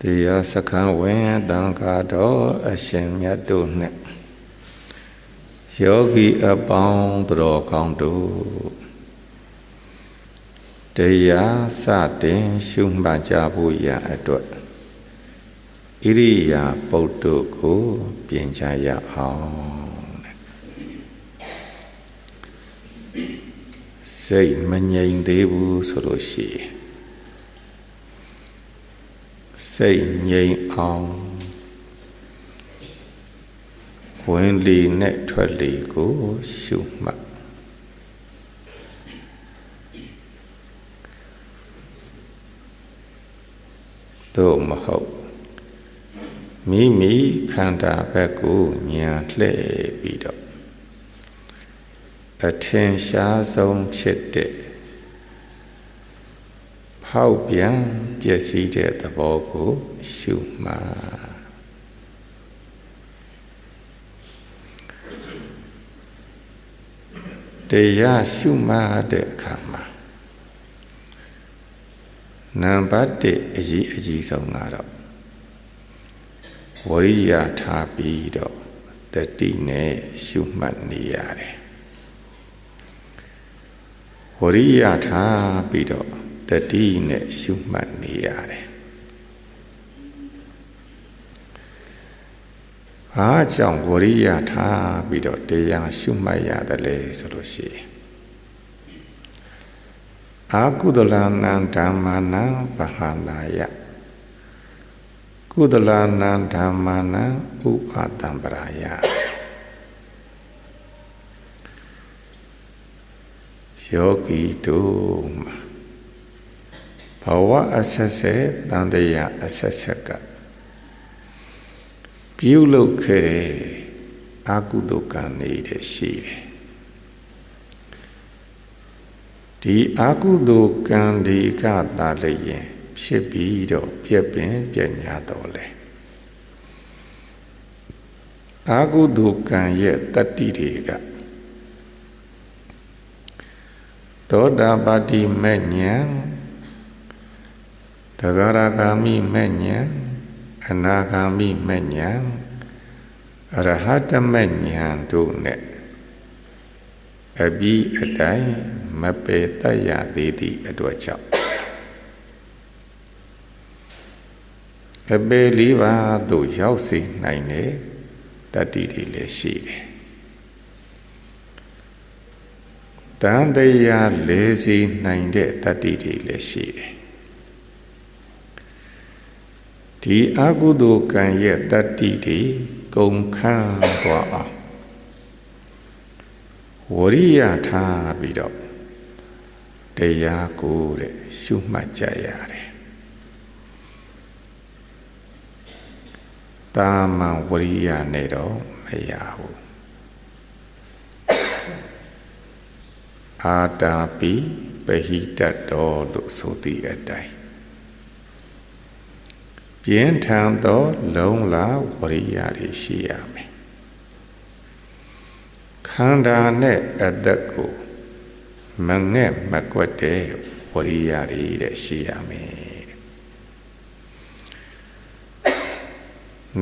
တရားစခန်းဝင်တန်ခါတော်အရှင်မြတ်တို့နှင့်ယောဂီအပေါင်းတော်ကောင်းတို့တရားစတင်ရှုမှတ်ကြဖို့ရအတွက်ဣရိယာပုဒ်တို့ကိုပြင်ချရအောင်စိတ်မငြိမ်သေးဘူးဆိုလို့ရှိရင် စိတ်ငြိမ်အောင်ဝင်လီနဲ့ထွက်လီကိုရှုမှတ်တို့မဟုတ်မိမိခန္ဓာဘက်ကိုညာလှည့်ပြီးတော့အထင်ရှားဆုံးဖြစ်တဲ့ဖောက်ပြန် ပျက်စီးတဲ့သဘောကိုရှုမှတ်တရားရှုမှတ်တဲ့အခါမှာနံပါတ်1အရေးအကြီးဆုံးကတော့ဝရိယထားပြီးတော့တတိနဲ့ရှုမှတ်နေရတယ်ဝရိယထားပြီးတော့ တတိနဲ့ရှုမှတ်နေရတယ်ဘာကြောင့်ဝရိယထားပြီးတော့တရားရှုမှတ်ရတယ်လဲဆိုလို့ရှိရင်အာကုသလနံဓမ္မနံပဟာနာယကုသလနံဓမ္မနံဥပတံပရာယယောဂီတို့မှာ ဘဝအဆက်ဆက်တန်တရားအဆက်ဆက်ကပြုလုပ်ခဲ့တဲ့အကုသိုလ်ကံနေတဲ့ရှိတယ်ဒီအကုသိုလ်ကံဒီကတာလည်းရင်ဖြစ်ပြီးတော့ပြက်ပင်ပြညာတော်လေအာကုသိုလ်ကံရဲ့တတ္တိတွေကသောတာပတိမဲ့ညာ တဂရဂာမိမဲ့ညာအနာဂါမိမဲ့ညာအရဟတမဲ့ညာတို့နဲ့အပြီးအတိုင်းမပေတတ်ရသေးသည့်အတွက်ကြောင့်အပေလေးပါးသို့ရောက်စေနိုင်တဲ့တတ္တိတွေလည်းရှိတယ်တန်တရားလေးစီနိုင်တဲ့တတ္တိတွေလည်းရှိတယ် ဒီအကုသိုလ်ကံရဲ့တတ္တိတွေကုန်ခန်းသွားအောင်ဝရိယထားပြီးတော့တရားကိုတဲ့ရှုမှတ်ကြရတယ်တာမန်ဝရိယနဲ့တော့မရဘူးအာတာပိပဟိတတော်လို့ဆိုသည့်အတိုင်း ပြင်းထန်သော လုံလာဝရိယတွေရှိရမယ်ခန္ဓာနဲ့အသက်ကိုမငဲ့မကွက်တဲ့ဝရိယတွေတဲ့ရှိရမယ်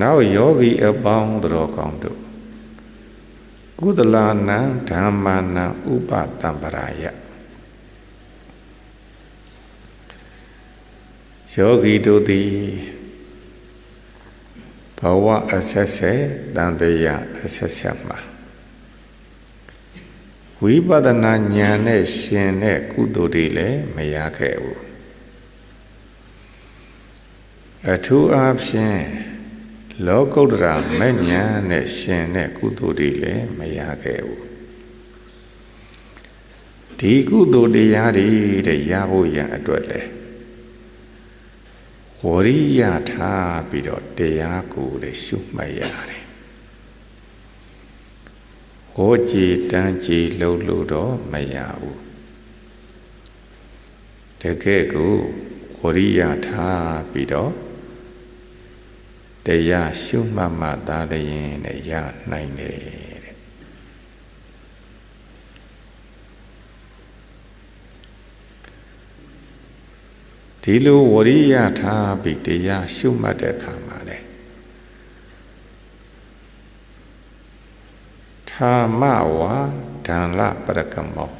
နောက်ယောဂီအပေါင်းတော်ကောင်းတို့ကုသလနံဓမ္မနံဥပတံပရာယယောဂီတို့သည် ဘဝအဆက်ဆက်တန်တရားအဆက်ဆက်မှာဝိပဿနာဉာဏ်နဲ့ရှင်တဲ့ကုသိုလ်တွေလည်းမရခဲ့ဘူးအထူးအားဖြင့်လောကုတ္တရာမဲ့ဉာဏ်နဲ့ရှင်တဲ့ကုသိုလ်တွေလည်းမရခဲ့ဘူးဒီကုသိုလ်တရားတွေတဲ့ရဖို့ရန်အတွက်လည်း ဝရိယထားပြီးတော့တရားကိုလည်းရှုမှတ်ရတယ်ဟောကြည်တန်းကြည်လှုပ်လို့တော့မရဘူးတကယ်ကိုဝရိယထားပြီးတော့တရားရှုမှတ်မှသာလျင်နဲ့ရနိုင်တယ် ဒီလိုဝရိယထားပြီးတရားရှုမှတ်တဲ့အခါမှာလေထာမဝါဒံလပရကမော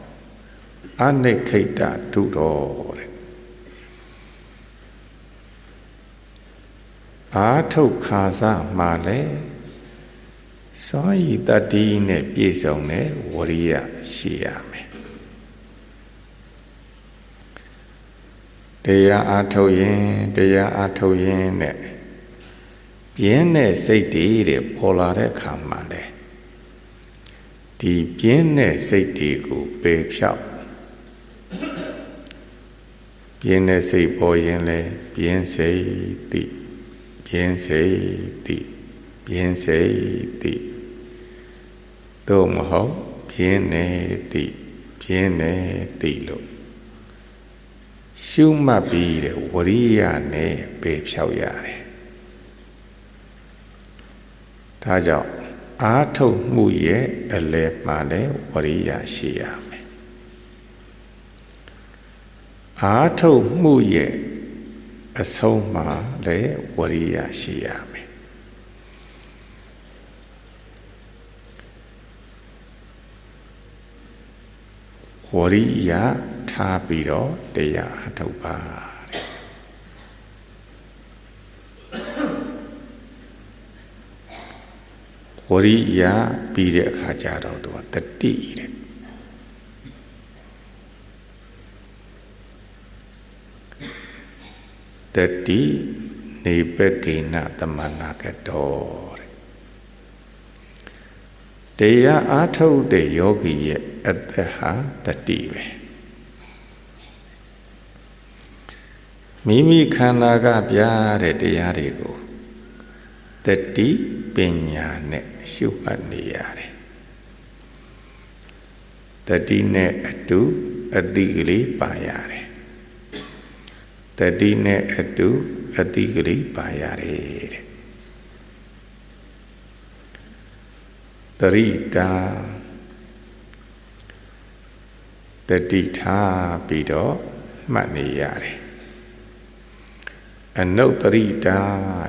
အနိခိတဒုတော်တဲ့အာထုတ်ခါစားမှလည်းစွမ်းရည်တတ္တိနဲ့ပြည့်စုံတဲ့ဝရိယရှိရမယ် တရားအားထုတ်ရင်တရားအားထုတ်ရင်နဲ့ပြင်းတဲ့စိတ်တွေတဲ့ပေါ်လာတဲ့အခါမှာလေဒီပြင်းတဲ့စိတ်တွေကိုပယ်ဖြောက်ပြင်းတဲ့စိတ်ပေါ်ရင်လေပြင်းစိတ်တိပြင်းစိတ်တိပြင်းစိတ်တိတို့မဟုတ်ပြင်းနေတိပြင်းနေတိလို့ ရှုမှတ်ပြီးတဲ့ဝရိယနဲ့ပေဖြောက်ရတယ်ဒါကြောင့်အာထုတ်မှုရဲ့အလဲမှလည်းဝရိယရှိရမယ်အာထုတ်မှုရဲ့အဆုံးမှလည်းဝရိယရှိရမယ်ဝရိယ ထားပြီးတော့တရားအထုတ်ပါတဲ့ဝရိယပြီးတဲ့အခါကျတော့သူကတတိတဲ့တတိနေပကိနသမနာကတော်တဲ့တရားအားထုတ်တဲ့ယောဂီရဲ့အသက်ဟာတတိပဲ မိမိခန္ဓာကပြတဲ့တရားတွေကိုတတိပညာနဲ့ရှုမှတ်နေရတယ်တတိနဲ့အတူအတိကလေးပါရတယ်တတိနဲ့အတူအတိကလေးပါရတယ်တဲ့တရိတာတတိထားပြီးတော့မှတ်နေရတယ် အနုတ္တရိတာ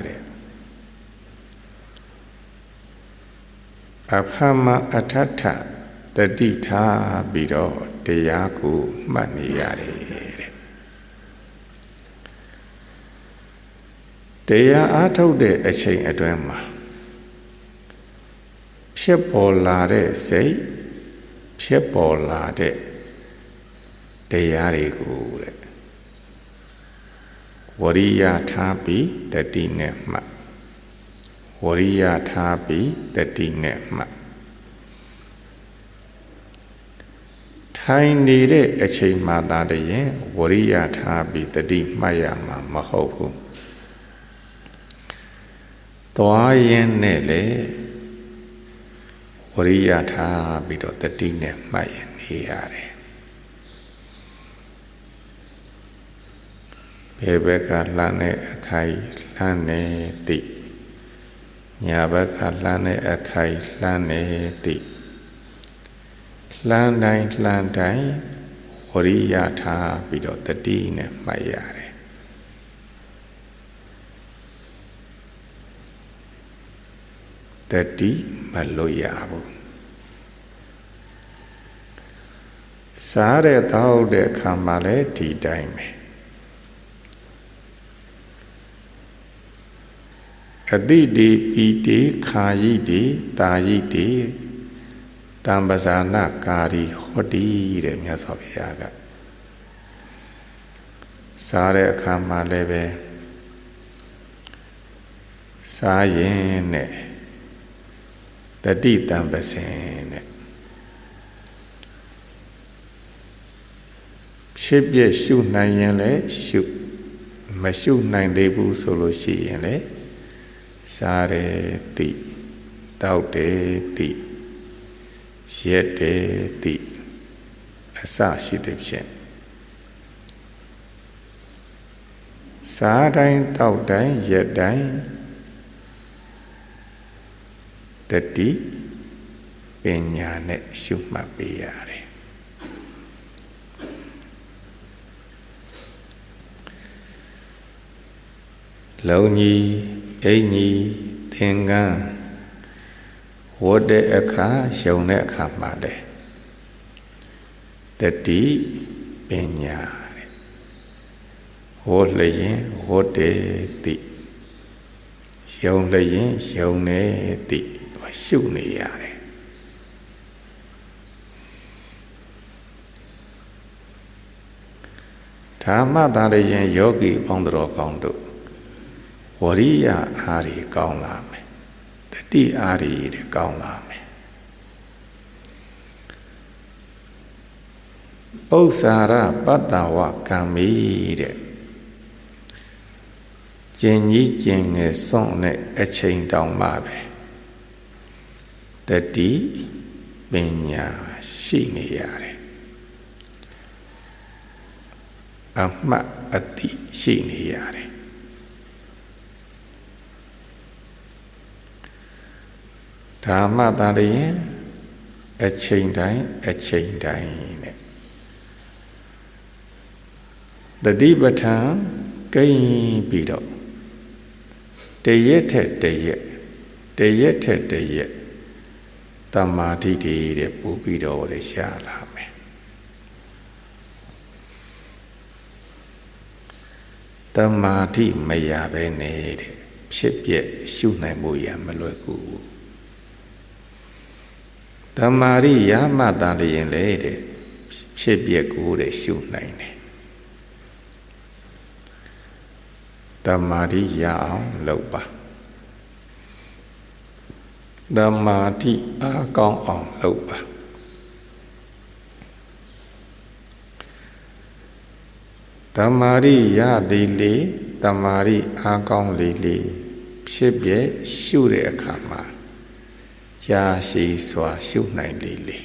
တဲ့အဖမအထထတတိထားပြီးတော့တရားကိုမှတ်နေရတယ်တဲ့တရားအားထုတ်တဲ့အချိန်အတွင်းမှာဖြစ်ပေါ်လာတဲ့စိတ်ဖြစ်ပေါ်လာတဲ့တရားတွေကိုတဲ့ ဝရိယထားပြီးတတိနဲ့မှတ်ဝရိယထားပြီးတတိနဲ့မှတ်ထိုင်နေတဲ့အချိန်မှသာတည်းဝရိယထားပြီးတတိမှတ်ရမှာမဟုတ်ဘူးသွားရင်နဲ့လေဝရိယထားပြီးတော့တတိနဲ့မှတ်ရနေရတယ် ဘယ်ဘက်ကလှမ်းတဲ့အခိုက်လှမ်းနေတိညာဘက်ကလှမ်းတဲ့အခိုက်လှမ်းနေတိလှမ်းတိုင်းလှမ်းတိုင်းဝရိယထားပြီးတော့တတိနဲ့မှတ်ရတယ်တတိမလို့ရဘူးစားတဲ့တောက်တဲ့ခံမှလည်းဒီတိုင်းပဲ တိတိပီတိခာယိတိတာယိတိတံပဇာနာကာရီဟောတိတဲ့မြတ်စွာဘုရားကစားတဲ့အခါမှာလည်းပဲစားရင်နဲ့တတိတံပစင်နဲ့ဖြစ်ပြရှုနိုင်ရင်လည်းရှုမရှုနိုင်သေးဘူးဆိုလို့ရှိရင်လည်း စားတယ်တိတောက်တယ်တိရက်တယ်တိအစရှိတဲ့ဖြင့်စားတိုင်းတောက်တိုင်းရက်တိုင်းတတိပညာနဲ့ရှုမှတ်ပေးရတယ်လုံကြီး အိမ်ကြီးသင်္ကန်းဝတ်တဲ့အခါရှုံတဲ့အခါမှာလေတတိပညာတဲ့ဝတ်လျင်ဝတ်တဲ့တိယုံလျင်ယုံတဲ့တိရှုနေရတယ်ဓမ္မသာလျင်ယောဂီပေါင်းတော်ကောင်းတို့ ဝရိယအားတွေကောင်းလာမယ်တတိအားတွေကောင်းလာမယ်ဥစ္စာရပတ္တဝကံမီတဲ့ကျင်ကြီးကျင်ငယ်စွန့်တဲ့အချိန်တောင်မှပဲတတိပညာရှိနေရတယ်အမှတ်အတိရှိနေရတယ် ဓမ္မတာရရင်အချိန်တိုင်းအချိန်တိုင်းနဲ့တတိပဋ္ဌာန်ကိန်းပြီးတော့တရက်ထက်တရက်တရက်ထက်တရက်တမာတိတွေတဲ့ပို့ပြီးတော့လေရှားလာမယ်တမာတိမရပဲနေတဲ့ဖြစ်ပြက်ရှုနိုင်မှုရမလွယ်ကူ တမာရိရမတာလျင်လေတဲ့ဖြစ်ပြက်ကိုတဲ့ရှုနိုင်တယ်တမာတိရအောင်လုပ်ပါတမာတိအားကောင်းအောင်လုပ်ပါတမာရိရလေလေတမာရိအားကောင်းလေလေဖြစ်ပြရှုတဲ့အခါမှာ ကြာရှည်စွာ ရှုနိုင်လေလေ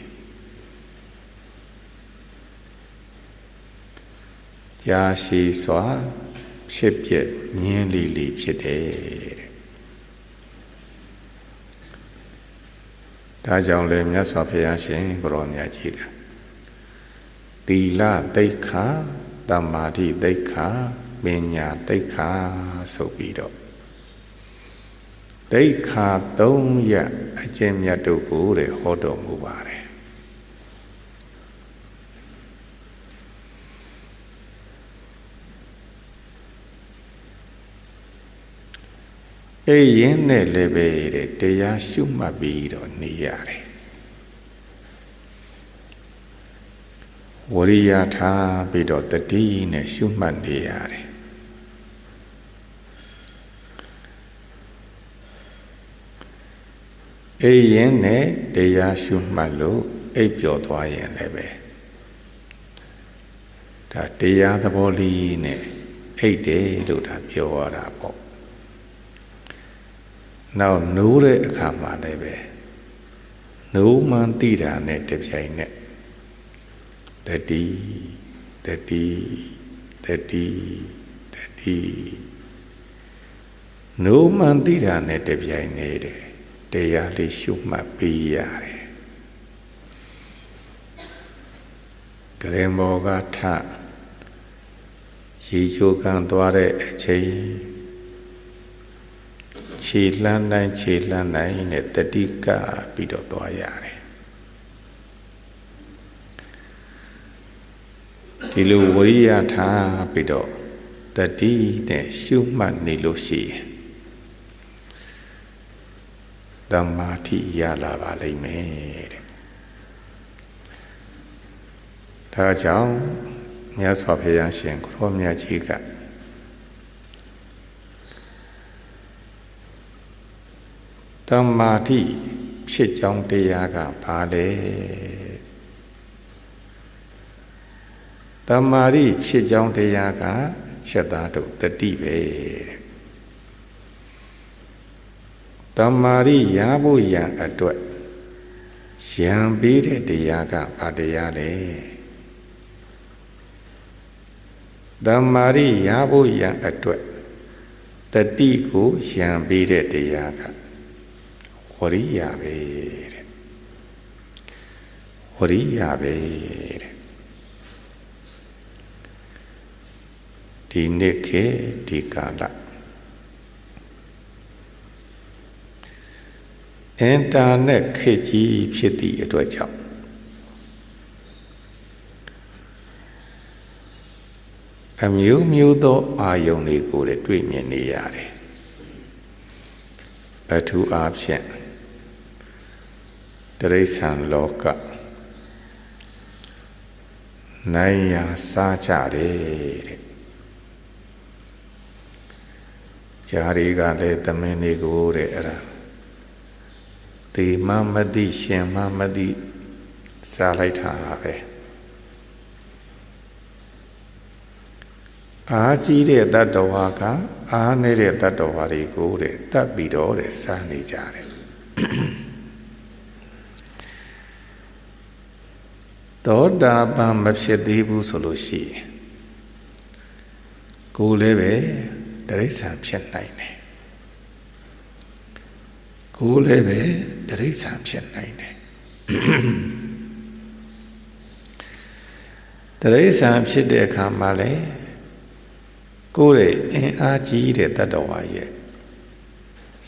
ကြာရှည်စွာဖြစ်ပြမြင်လေလေဖြစ်တယ်တဲ့ဒါကြောင့်လေမြတ်စွာဘုရားရှင်ကိုရောမြတ်ကြီးကသီလတိတ်ခာတမာတိတိတ်ခာပညာတိတ်ခာဆိုပြီးတော့ ဒိဋ္ဌာ၃ရအကျင့်မြတ်တို့ကိုတဲ့ဟောတော်မူပါတယ်အေးရင်နဲ့လည်းပဲတဲ့တရားရှုမှတ်ပြီးတော့နေရတယ်ဝရိယထားပြီးတော့တတိနဲ့ရှုမှတ်နေရတယ် အိပ်ရင်နဲ့တရားရှုမှတ်လို့အိပ်ပျော်သွားရင်လည်းပဲဒါတရားသဘောလေးနဲ့အိပ်တယ်လို့ဒါပြောရတာပေါ့နောက်နိုးတဲ့အခါမှာလည်းပဲနိုးမှန်သိတာနဲ့တပြိုင်နက်တတိတတိတတိတတိနိုးမှန်သိတာနဲ့တပြိုင်နေတယ် တရားလေးရှုမှတ်ပေးရတယ်ကရင်ဘောကထရေချိုးကန်သွားတဲ့အချိန်ခြေလှမ်းတိုင်းခြေလှမ်းတိုင်းနဲ့တတိကပြီးတော့သွားရတယ်ဒီလိုဝရိယထားပြီးတော့တတိနဲ့ရှုမှတ်နေလို့ရှိရင် တမာတိရလာပါလိမ့်မယ်တဲ့ဒါကြောင့်မြတ်စွာဘုရားရှင်ကိုရောမြတ်ကြီးကတမာတိဖြစ်ကြောင်းတရားကဘာလဲတမာတိဖြစ်ကြောင်းတရားကချက်သားတို့တတိပဲတဲ့ တမာရိရဖို့ရန်အတွက်ရံပေးတဲ့တရားကဘာတရားလဲတမာရိရဖို့ရန်အတွက်တတိကိုရံပေးတဲ့တရားကဝရိယပဲတဲ့ဝရိယပဲတဲ့ဒီနေ့ခေဒီကာလ အင်တာနက်ခေတ်ကြီးဖြစ်သည့်အတွက်ကြောင့်အမျိုးမျိုးသောအာယုန်တွေကိုလည်းတွေ့မြင်နေရတယ်အထူးအားဖြင့်တရိษံလောကနိုင်ရာစားကြတယ်တဲ့ဂျာရီကလည်းသမင်းတွေကိုတဲ့အဲ့ဒါ ဒီမမတိရှင်မမတိစားလိုက်တာပဲအားကြီးတဲ့တတ္တဝါကအားနေတဲ့တတ္တဝါတွေကိုတဲ့တတ်ပြီးတော့တဲ့စားနေကြတယ်သောတာပန်မဖြစ်သေးဘူးဆိုလို့ရှိရင်ကိုယ်လည်းပဲတရိษံဖြစ်နိုင်တယ် ကိုယ်လည်းပဲတရိษံဖြစ်နိုင်တယ်တရိษံဖြစ်တဲ့အခါမှာလေကိုယ်ရဲ့အင်အားကြီးတဲ့တတ္တဝါရဲ့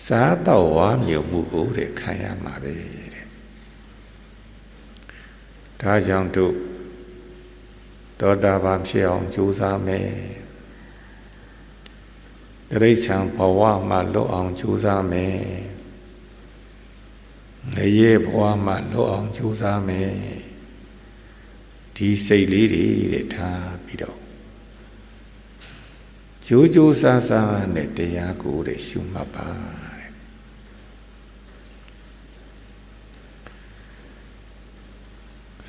စားတော့ဝါမျိုးမှုကိုတဲ့ခံရမှာပဲတဲ့ဒါကြောင့်တို့သောတာပန်ဖြစ်အောင်ကြိုးစားမယ်တရိษံဘဝမှာလွတ်အောင်ကြိုးစားမယ် ငရေဘဝမှာလွတ်အောင်ကြိုးစားမယ်ဒီစိတ်လေးတွေတဲ့ထားပြီးတော့ကြိုးကြိုးစားစားနဲ့တရားကိုတဲ့ရှုမှတ်ပါတဲ့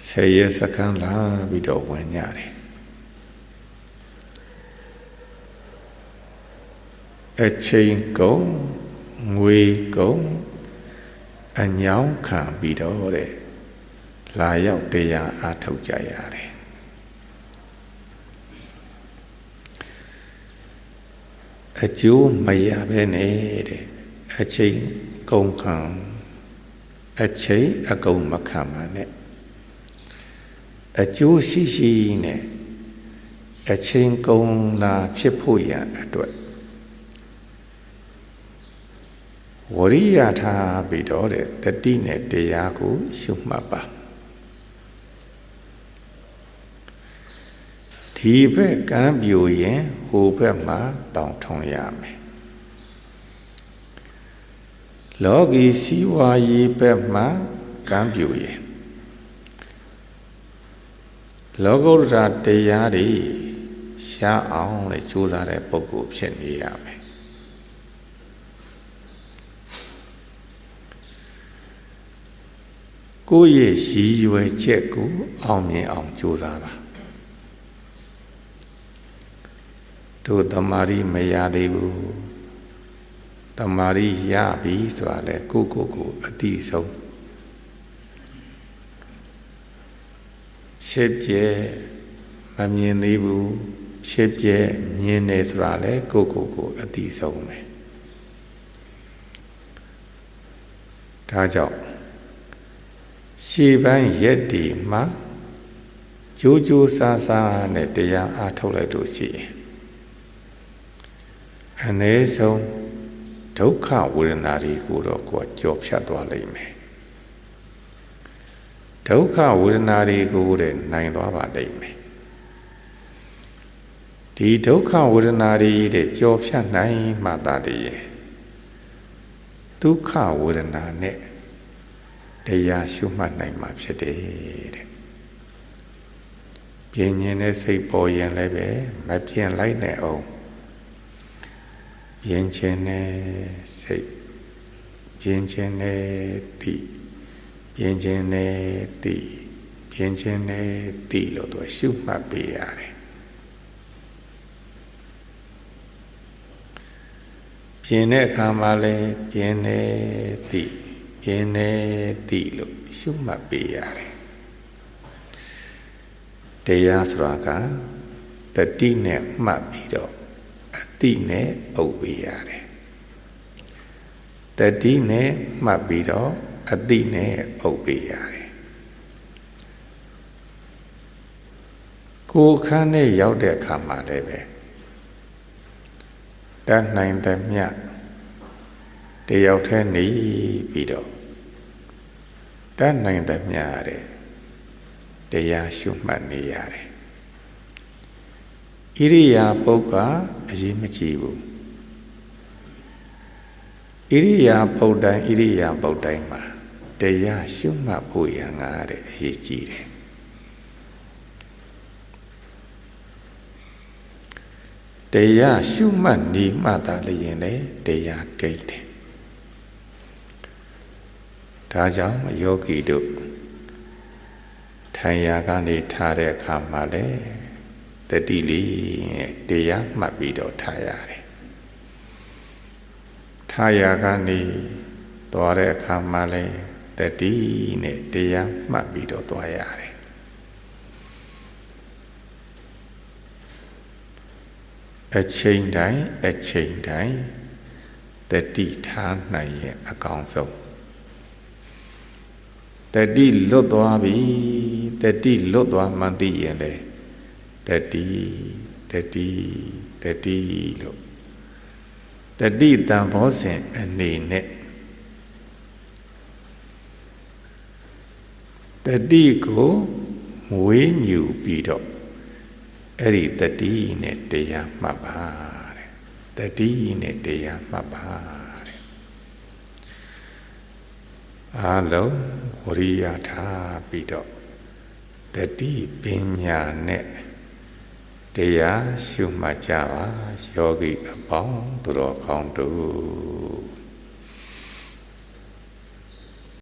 ဆယ်ရစခန်းလာပြီးတော့ဝင်ကြတယ်အချိန်ကုန်ငွေကုန် အညောင်းခံပြီးတော့တဲ့လာရောက်တရားအားထုတ်ကြရတယ်အကျိုးမရပဲနဲ့တဲ့အချိန်ကုန်ခံအချိန်အကုန်မခံပါနဲ့အကျိုးရှိရှိနဲ့အချိန်ကုန်လာဖြစ်ဖို့ရန်အတွက် ဝရိယထားပြီးတော့တဲ့တတိနဲ့တရားကိုရှုမှတ်ပါဒီဘက်ကံပြိုရင်ဟိုဘက်မှာတောင်ထုံရမယ်လောကီစီဝါရေးဘက်မှာကံပြိုရင်လောကုတ္တရာတရားတွေရှားအောင်လေကြိုးစားတဲ့ပုဂ္ဂိုလ်ဖြစ်နေရမယ် ကိုယ့်ရဲ့ရည်ရွယ်ချက်ကိုအောင်မြင်အောင်ကြိုးစားပါတို့တမာရီမရသေးဘူးတမာရီရပြီဆိုတာလေကိုကိုကိုအတိဆုံးရှစ်ပြဲမမြင်သေးဘူးရှစ်ပြဲမြင်နေဆိုတာလေကိုကိုကိုအတိဆုံးပဲဒါကြောင့် ရှေ့ပိုင်းရက်ဒီမှာကြိုးကြိုးစားစားနဲ့တရားအားထုတ်လိုက်လို့ရှိရင်အ ਨੇ ဆုံးဒုက္ခဝေဒနာတွေကိုတော့ကိုယ်ကြော်ဖြတ်သွားလိမ့်မယ်ဒုက္ခဝေဒနာတွေကိုတဲ့နိုင်သွားပါလိမ့်မယ်ဒီဒုက္ခဝေဒနာတွေတဲ့ကြော်ဖြတ်နိုင်မှသာတည်းဒုက္ခဝေဒနာနဲ့ တရားရှုမှတ်နိုင်မှာဖြစ်တယ်တဲ့ပြင်းရင်တဲ့စိတ်ပေါ်ရင်လည်းပဲမပြင်းလိုက်နဲ့အောင်ပြင်းခြင်းနဲ့စိတ်ပြင်းခြင်းနဲ့တိပြင်းခြင်းနဲ့တိပြင်းခြင်းနဲ့တိလို့သူရှုမှတ်ပေးရတယ်ပြင်းတဲ့အခါမှာလည်းပြင်းနေတိ ပြင်းနေတိလို့ရှုမှတ်ပေးရတယ်တရားဆိုတာကတတိနဲ့မှတ်ပြီးတော့အတိနဲ့ပုတ်ပေးရတယ်တတိနဲ့မှတ်ပြီးတော့အတိနဲ့ပုတ်ပေးရတယ်ကိုယ်ခန်းနဲ့ရောက်တဲ့အခါမှာလည်းပဲတတ်နိုင်တဲ့မြ တ်တယောက်တည်းနေပြီးတော့တတ်နိုင်သမျှတဲ့တရားရှုမှတ်နေရတယ်ဣရိယာပုတ်ကအရေးမကြီးဘူးဣရိယာပုတ်တိုင်းဣရိယာပုတ်တိုင်းမှာတရားရှုမှတ်ဖို့ရန်ငါတဲ့အရေးကြီးတယ်တရားရှုမှတ်နေမှသာလျင်လေတရားကိတ်တယ် ဒါကြောင့်ယောဂီတို့ထိုင်ရာကနေထားတဲ့အခါမှာလေတတိလေးတရားမှတ်ပြီးတော့ထားရတယ်ထားရာကနေသွားတဲ့အခါမှာလေတတိနဲ့တရားမှတ်ပြီးတော့သွားရတယ်အချိန်တိုင်းအချိန်တိုင်းတတိထားနိုင်ရဲ့အကောင်းဆုံး တတိလွတ်သွားပြီတတိလွတ်သွားမှသိရင်လေတတိတတိတတိလို့တတိတန်ဘောစဉ်အနေနဲ့တတိကိုဝေးမြူပြီးတော့အဲ့ဒီတတိနဲ့တရားမှတ်ပါတဲ့တတိနဲ့တရားမှတ်ပါတဲ့အားလုံး ဝရိယထားပြီးတော့တတိပညာနဲ့တရားရှုမှတ်ကြပါယောဂီအပေါင်းသူတော်ကောင်းတို့